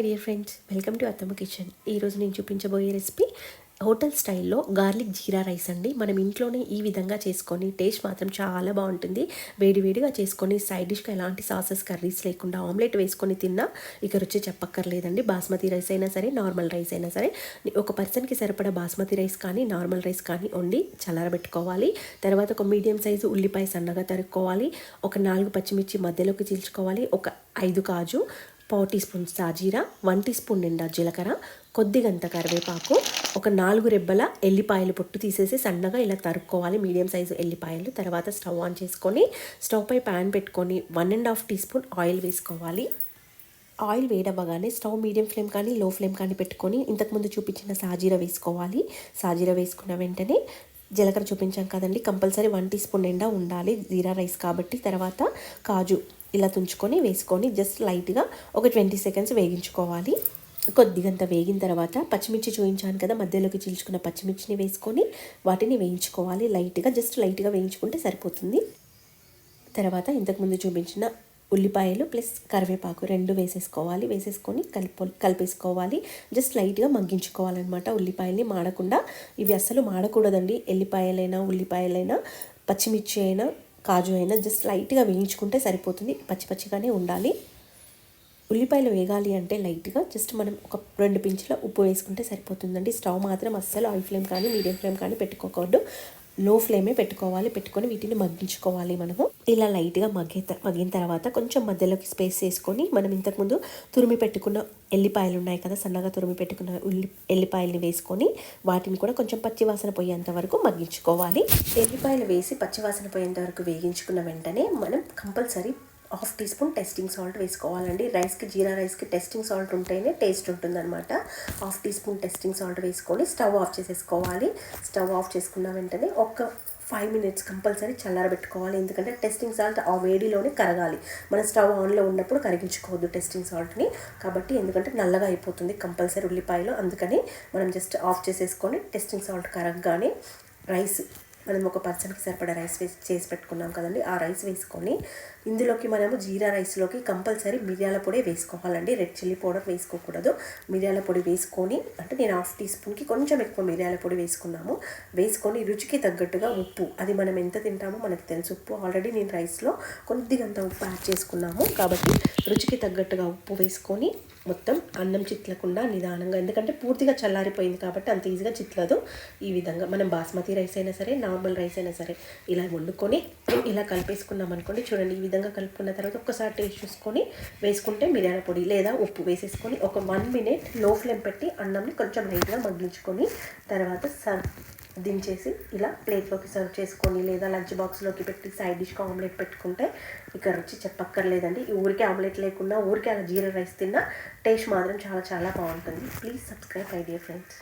My dear friends welcome to Attamma kitchen ఈరోజు నేను చూపించబోయే రెసిపీ హోటల్ స్టైల్లో గార్లిక్ జీరా రైస్ అండి. మనం ఇంట్లోనే ఈ విధంగా చేసుకొని టేస్ట్ మాత్రం చాలా బాగుంటుంది. వేడివేడిగా చేసుకొని సైడ్ డిష్గా ఎలాంటి సాసెస్ కర్రీస్ లేకుండా ఆమ్లెట్ వేసుకొని తిన్నా ఇక రుచి చెప్పక్కర్లేదండి. బాస్మతి రైస్ అయినా సరే నార్మల్ రైస్ అయినా సరే ఒక పర్సన్కి సరిపడా బాస్మతి రైస్ కానీ నార్మల్ రైస్ కానీ వండి చల్లారబెట్టుకోవాలి. తర్వాత ఒక మీడియం సైజు ఉల్లిపాయ సన్నగా తరుక్కోవాలి. ఒక నాలుగు పచ్చిమిర్చి మధ్యలోకి చీల్చుకోవాలి. ఒక ఐదు కాజు పావు టీ స్పూన్ సాజీరా వన్ టీ స్పూన్ నిండా జీలకర్ర కొద్దిగంత కరివేపాకు ఒక నాలుగు రెబ్బల ఎల్లిపాయలు పొట్టు తీసేసి సన్నగా ఇలా తరుక్కోవాలి. మీడియం సైజు ఎల్లిపాయలు తర్వాత స్టవ్ ఆన్ చేసుకొని స్టవ్ పై ప్యాన్ పెట్టుకొని one and half teaspoon oil వేసుకోవాలి. ఆయిల్ వేడవ్వగానే స్టవ్ మీడియం ఫ్లేమ్ కానీ లో ఫ్లేమ్ కానీ పెట్టుకొని ఇంతకుముందు చూపించిన సాజీర వేసుకోవాలి. సాజీర వేసుకున్న వెంటనే జీలకర్ర చూపించాం కదండి కంపల్సరీ వన్ టీ స్పూన్ నిండా ఉండాలి జీరా రైస్ కాబట్టి. తర్వాత కాజు ఇలా తుంచుకొని వేసుకొని జస్ట్ లైట్గా ఒక ట్వంటీ సెకండ్స్ వేగించుకోవాలి. కొద్దిగంత వేగిన తర్వాత పచ్చిమిర్చి చూపించాను కదా మధ్యలోకి చీల్చుకున్న పచ్చిమిర్చిని వేసుకొని వాటిని వేయించుకోవాలి. లైట్గా జస్ట్ లైట్గా వేయించుకుంటే సరిపోతుంది. తర్వాత ఇంతకుముందు చూపించిన ఉల్లిపాయలు ప్లస్ కరివేపాకు రెండు వేసేసుకోవాలి. వేసేసుకొని కలిపో కలిపేసుకోవాలి. జస్ట్ లైట్గా మగ్గించుకోవాలన్నమాట ఉల్లిపాయల్ని. మాడకుండా ఇవి అస్సలు మాడకూడదండి. ఎల్లిపాయలైనా ఉల్లిపాయలైనా పచ్చిమిర్చి అయినా కాజు అయినా జస్ట్ లైట్గా వేయించుకుంటే సరిపోతుంది. పచ్చి పచ్చిగానే ఉండాలి. ఉల్లిపాయలు వేగాలి అంటే లైట్గా జస్ట్ మనం ఒక రెండు పించుల ఉప్పు వేసుకుంటే సరిపోతుందండి. స్టవ్ మాత్రం అస్సలు ఆయిల్ ఫ్లేమ్ కానీ మీడియం ఫ్లేమ్ కానీ పెట్టుకోకూడదు. లో ఫ్లేమే పెట్టుకోవాలి పెట్టుకొని వీటిని మగ్గించుకోవాలి మనము. ఇలా లైట్గా మగ్గే మగ్గిన తర్వాత కొంచెం మధ్యలోకి స్పేస్ వేసుకొని మనం ఇంతకుముందు తురిమి పెట్టుకున్న ఎల్లిపాయలు ఉన్నాయి కదా సన్నగా తురిమి పెట్టుకున్న ఉల్లి ఎల్లిపాయలని వేసుకొని వాటిని కూడా కొంచెం పచ్చివాసన పోయేంత వరకు మగ్గించుకోవాలి. ఎల్లిపాయలు వేసి పచ్చివాసన పోయేంత వరకు వేగించుకున్న వెంటనే మనం compulsory half teaspoon testing salt వేసుకోవాలండి. రైస్కి జీరా రైస్కి టెస్టింగ్ సాల్ట్ ఉంటేనే టేస్ట్ ఉంటుందన్నమాట. Half teaspoon testing salt వేసుకొని స్టవ్ ఆఫ్ చేసేసుకోవాలి. స్టవ్ ఆఫ్ చేసుకున్న వెంటనే ఒక ఫైవ్ మినిట్స్ కంపల్సరీ చల్లారబెట్టుకోవాలి. ఎందుకంటే టెస్టింగ్ సాల్ట్ ఆ వేడిలోనే కరగాలి. మన స్టవ్ ఆన్లో ఉన్నప్పుడు కరిగించుకోవద్దు టెస్టింగ్ సాల్ట్ని. కాబట్టి ఎందుకంటే నల్లగా అయిపోతుంది కంపల్సరీ ఉల్లిపాయలు. అందుకని మనం జస్ట్ ఆఫ్ చేసేసుకొని టెస్టింగ్ సాల్ట్ కరగగానే రైస్ మనం ఒక పర్సన్కి సరిపడా రైస్ వేసి చేసి పెట్టుకున్నాం కదండి. ఆ రైస్ వేసుకొని ఇందులోకి మనము జీరా రైస్లోకి కంపల్సరీ మిరియాల పొడి వేసుకోవాలండి. రెడ్ చిల్లీ పౌడర్ వేసుకోకూడదు. మిరియాల పొడి వేసుకొని అంటే నేను హాఫ్ టీ స్పూన్కి కొంచెం ఎక్కువ మిరియాల పొడి వేసుకున్నాము. వేసుకొని రుచికి తగ్గట్టుగా ఉప్పు అది మనం ఎంత తింటామో మనకు తెలుసు ఉప్పు. ఆల్రెడీ నేను రైస్లో కొద్దిగంత ఉప్పు యాడ్ చేసుకున్నాము. కాబట్టి రుచికి తగ్గట్టుగా ఉప్పు వేసుకొని మొత్తం అన్నం చిట్లకుండా నిదానంగా ఎందుకంటే పూర్తిగా చల్లారిపోయింది కాబట్టి అంత ఈజీగా చిట్లదు. ఈ విధంగా మనం బాస్మతి రైస్ అయినా సరే నార్మల్ రైస్ అయినా సరే ఇలా వండుకొని ఇలా కలిపేసుకున్నాం అనుకోండి చూడండి ఈ విధంగా కలుపుకున్న తర్వాత ఒక్కసారి టేస్ట్ చూసుకొని వేసుకుంటే మిరియాల పొడి లేదా ఉప్పు వేసేసుకొని ఒక వన్ మినిట్లో ఫ్లేమ్ పెట్టి అన్నంని కొంచెం లైట్గా మగ్గించుకొని తర్వాత సర్వ్ దించేసి ఇలా ప్లేట్లోకి సర్వ్ చేసుకొని లేదా లంచ్ బాక్స్లోకి పెట్టి సైడ్ డిష్గా ఆమ్లెట్ పెట్టుకుంటే ఇక్కడ రుచి చెప్పక్కర్లేదండి. ఈ ఊరికే ఆమ్లెట్ లేకుండా ఊరికే అలా జీరా రైస్ తిన్నా టేస్ట్ మాత్రం చాలా చాలా బాగుంటుంది. Please subscribe idea friends